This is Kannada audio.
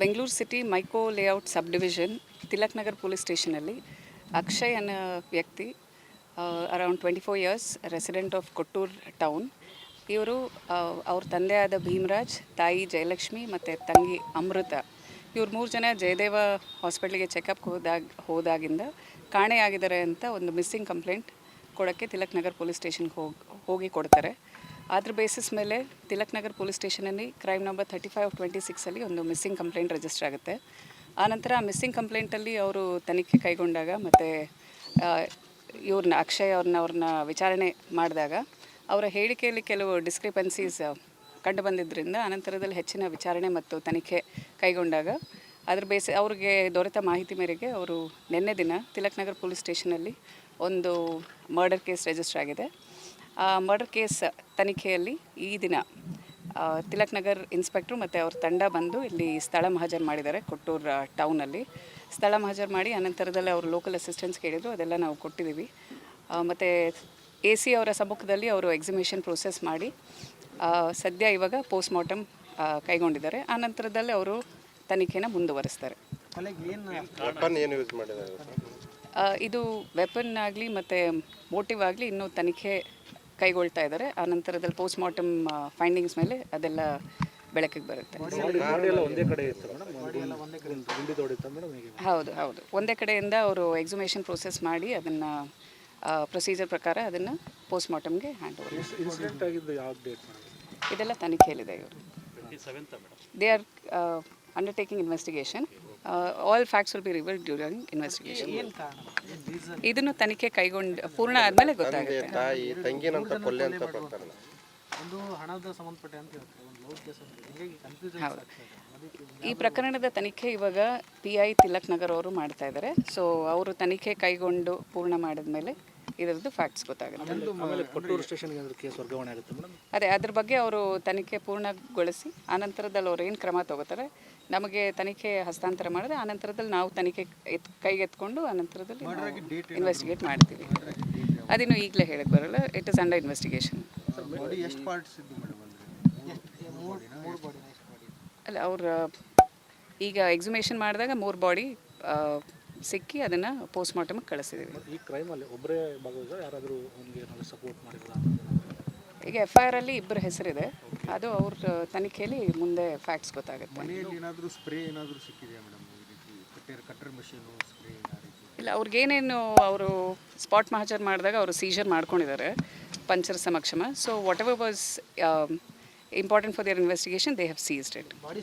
Bengaluru city Mico layout sub division Tilak Nagar police ಸ್ಟೇಷನಲ್ಲಿ Akshay ಅನ್ನೋ ವ್ಯಕ್ತಿ around twenty four years resident of Kottur town ಇವರು ಅವ್ರ ತಂದೆ ಆದ ಭೀಮರಾಜ್, ತಾಯಿ ಜಯಲಕ್ಷ್ಮಿ ಮತ್ತು ತಂಗಿ ಅಮೃತ. ಇವ್ರು ಮೂರು ಜನ ಜಯದೇವ ಹಾಸ್ಪಿಟ್ಲಿಗೆ ಚೆಕಪ್ ಹೋದಾಗ, ಹೋದಾಗಿಂದ ಕಾಣೆಯಾಗಿದ್ದಾರೆ ಅಂತ ಒಂದು ಮಿಸ್ಸಿಂಗ್ ಕಂಪ್ಲೇಂಟ್ ಕೊಡೋಕ್ಕೆ ತಿಲಕ್ ನಗರ್ ಪೊಲೀಸ್ ಸ್ಟೇಷನ್ಗೆ ಹೋಗಿ ಹೋಗಿ ಕೊಡ್ತಾರೆ. ಅದ್ರ ಬೇಸಿಸ್ ಮೇಲೆ Tilak Nagar police ಸ್ಟೇಷನಲ್ಲಿ crime number thirty five twenty ಸಿಕ್ಸಲ್ಲಿ ಒಂದು ಮಿಸ್ಸಿಂಗ್ ಕಂಪ್ಲೇಂಟ್ ರಿಜಿಸ್ಟರ್ ಆಗುತ್ತೆ. ಆನಂತರ ಆ ಮಿಸ್ಸಿಂಗ್ ಕಂಪ್ಲೇಂಟಲ್ಲಿ ಅವರು ತನಿಖೆ ಕೈಗೊಂಡಾಗ ಮತ್ತು ಇವ್ರನ್ನ ಅಕ್ಷಯ್ ಅವ್ರನ್ನ ಅವ್ರನ್ನ ವಿಚಾರಣೆ ಮಾಡಿದಾಗ ಅವರ ಹೇಳಿಕೆಯಲ್ಲಿ ಕೆಲವು ಡಿಸ್ಕ್ರಿಪೆನ್ಸೀಸ್ ಕಂಡು ಬಂದಿದ್ದರಿಂದ ಅನಂತರದಲ್ಲಿ ಹೆಚ್ಚಿನ ವಿಚಾರಣೆ ಮತ್ತು ತನಿಖೆ ಕೈಗೊಂಡಾಗ ಅದ್ರ ಬೇಸಿ ಅವ್ರಿಗೆ ದೊರೆತ ಮಾಹಿತಿ ಮೇರೆಗೆ ಅವರು ನಿನ್ನೆ ದಿನ ತಿಲಕ್ ನಗರ್ ಪೊಲೀಸ್ ಸ್ಟೇಷನಲ್ಲಿ ಒಂದು ಮರ್ಡರ್ ಕೇಸ್ ರಿಜಿಸ್ಟರ್ ಆಗಿದೆ. ಮರ್ಡರ್ ಕೇಸ್ ತನಿಖೆಯಲ್ಲಿ ಈ ದಿನ ತಿಲಕ್ ನಗರ್ ಇನ್ಸ್ಪೆಕ್ಟ್ರು ಮತ್ತು ಅವ್ರ ತಂಡ ಬಂದು ಇಲ್ಲಿ ಸ್ಥಳ ಮಹಾಜರ್ ಮಾಡಿದ್ದಾರೆ ಕೊಟ್ಟೂರು ಟೌನಲ್ಲಿ ಸ್ಥಳ ಮಹಾಜರ್ ಮಾಡಿ ಅನಂತರದಲ್ಲಿ ಅವರು ಲೋಕಲ್ ಅಸಿಸ್ಟೆನ್ಸ್ ಕೇಳಿದ್ರು ಅದೆಲ್ಲ ನಾವು ಕೊಟ್ಟಿದ್ದೀವಿ. ಮತ್ತು ಎ ಸಿ ಅವರ ಸಮ್ಮುಖದಲ್ಲಿ ಅವರು ಎಕ್ಸಿಮಿಷನ್ ಪ್ರೋಸೆಸ್ ಮಾಡಿ ಸದ್ಯ ಇವಾಗ ಪೋಸ್ಟ್ ಮಾರ್ಟಮ್ ಕೈಗೊಂಡಿದ್ದಾರೆ. ಆ ನಂತರದಲ್ಲಿ ಅವರು ತನಿಖೆನ ಮುಂದುವರೆಸ್ತಾರೆ. ವೆಪನ್ ಏನು ಯೂಸ್ ಮಾಡಿದ್ದಾರೆ ಇದು ವೆಪನ್ ಆಗಲಿ ಮತ್ತು ಮೋಟಿವ್ ಆಗಲಿ ಇನ್ನೂ ತನಿಖೆ ಕೈಗೊಳ್ತಾ ಇದ್ದಾರೆ. ಆ ನಂತರದಲ್ಲಿ ಪೋಸ್ಟ್ ಮಾರ್ಟಮ್ ಫೈಂಡಿಂಗ್ಸ್ ಮೇಲೆ ಅದೆಲ್ಲ ಬೆಳಕಿಗೆ ಬರುತ್ತೆ. ಒಂದೇ ಕಡೆ ಇತ್ತು ಗುಂಡಿ ತೋಡಿತ್ತು ಮೇಡಮ್ ಹೀಗೆ? ಹೌದು ಹೌದು. ಒಂದೇ ಕಡೆಯಿಂದ ಅವರು ಎಕ್ಸಿಮೇಷನ್ ಪ್ರೋಸೆಸ್ ಮಾಡಿ ಅದನ್ನು ಪ್ರೊಸೀಜರ್ ಪ್ರಕಾರ ಅದನ್ನು ಪೋಸ್ಟ್ ಮಾರ್ಟಮ್ಗೆ ಹ್ಯಾಂಡ್ ಓವರ್ ಇನ್ಸಿಡೆಂಟ್ ಆಗಿದ್ದು ಯಾವ ಡೇಟ್ ಮೇಡಮ್? ಇದೆಲ್ಲ ತನಿಖೆಯಲ್ಲಿದೆ ಇವರು. They are undertaking investigation all facts will be revealed during investigation ಇದನ್ನು ತನಿಖೆ ಕೈಗೊಂಡು ಪೂರ್ಣ ಆದಮೇಲೆ ಗೊತ್ತಾಗುತ್ತೆ. ತಾಯಿ ತಂಗಿನಂತ ಕೊಲ್ಲೆ ಅಂತ ಬರ್ತಾರೆ ಒಂದು ಹಣದ ಸಂಬಂಧಪಟ್ಟ ಅಂತ ಹೇಳ್ತಾರೆ. ಒಂದು ಲವ್ ಕೇಸ್ ಅಂತ ಕನ್ಫ್ಯೂಷನ್ ಹೌದು. ಈ ಪ್ರಕರಣದ ತನಿಖೆ ಇವಾಗ ಪಿ ಐ ತಿಲಕ್ ನಗರ್ ಅವರು ಮಾಡ್ತಾ ಇದ್ದಾರೆ ಸೊ ಅವರು ತನಿಖೆ ಕೈಗೊಂಡು ಪೂರ್ಣ ಮಾಡಿದ್ಮೇಲೆ ಇದರದ್ದು ಫ್ಯಾಕ್ಟ್ಸ್ ಗೊತ್ತಾಗುತ್ತೆ. ಅದೇ ಅದ್ರ ಬಗ್ಗೆ ಅವರು ತನಿಖೆ ಪೂರ್ಣಗೊಳಿಸಿ ಆನಂತರದಲ್ಲಿ ಅವ್ರು ಏನು ಕ್ರಮ ತಗೋತಾರೆ ನಮಗೆ ತನಿಖೆ ಹಸ್ತಾಂತರ ಮಾಡಿದ್ರೆ ಆನಂತರದಲ್ಲಿ ನಾವು ತನಿಖೆ ಎತ್ ಕೈಗೆತ್ಕೊಂಡು ಆನಂತರದಲ್ಲಿ ಇನ್ವೆಸ್ಟಿಗೇಟ್ ಮಾಡ್ತೀವಿ. ಅದಿನ್ನು ಈಗಲೇ ಹೇಳಕ್ಕೆ ಬರಲ್ಲ ಇಟ್ ಇಸ್ ಅಂಡರ್ ಇನ್ವೆಸ್ಟಿಗೇಷನ್ ಅಲ್ಲ ಅವರು ಈಗ ಎಕ್ಸಿಮೇಷನ್ ಮಾಡಿದಾಗ ಮೂರು ಬಾಡಿ ಸಿಕ್ಕಿ ಅದನ್ನು ಪೋಸ್ಟ್ ಮಾರ್ಟಮ್ಗೆ ಕಳಿಸಿದ್ದೀವಿ ಈ ಕ್ರೈಮಲ್ಲಿ ಒಬ್ಬರೇ ಭಾಗವಹಿಸಿದ್ರೆ ಯಾರಾದರೂ ಅವ್ನಿಗೆ ಏನಾದರೂ ಸಪೋರ್ಟ್ ಮಾಡಿಲ್ಲ ಈಗ ಎಫ್ ಐ ಆರಲ್ಲಿ ಇಬ್ಬರ ಹೆಸರಿದೆ. ಅದು ಅವ್ರ ತನಿಖೆಯಲ್ಲಿ ಮುಂದೆ ಫ್ಯಾಕ್ಟ್ಸ್ ಗೊತ್ತಾಗುತ್ತೆ. ಮನೆಯಲ್ಲಿ ಏನಾದರೂ ಸ್ಪ್ರೇ ಏನಾದರೂ ಸಿಕ್ಕಿದೆಯಾ ಮೇಡಮ್ ಈ ರೀತಿ ಕಟ್ಟರ್ ಕಟ್ಟರ್ ಮಷೀನು ಸ್ಪ್ರೇ ಆ ರೀತಿ? ಇಲ್ಲ ಅವ್ರಿಗೇನೇನು ಅವರು ಸ್ಪಾಟ್ ಮಹಾಜರ್ ಮಾಡಿದಾಗ ಅವರು ಸೀಜರ್ ಮಾಡ್ಕೊಂಡಿದ್ದಾರೆ ಪಂಚರ್ ಸಮಕ್ಷಮ. So whatever was important for their investigation they have seized it body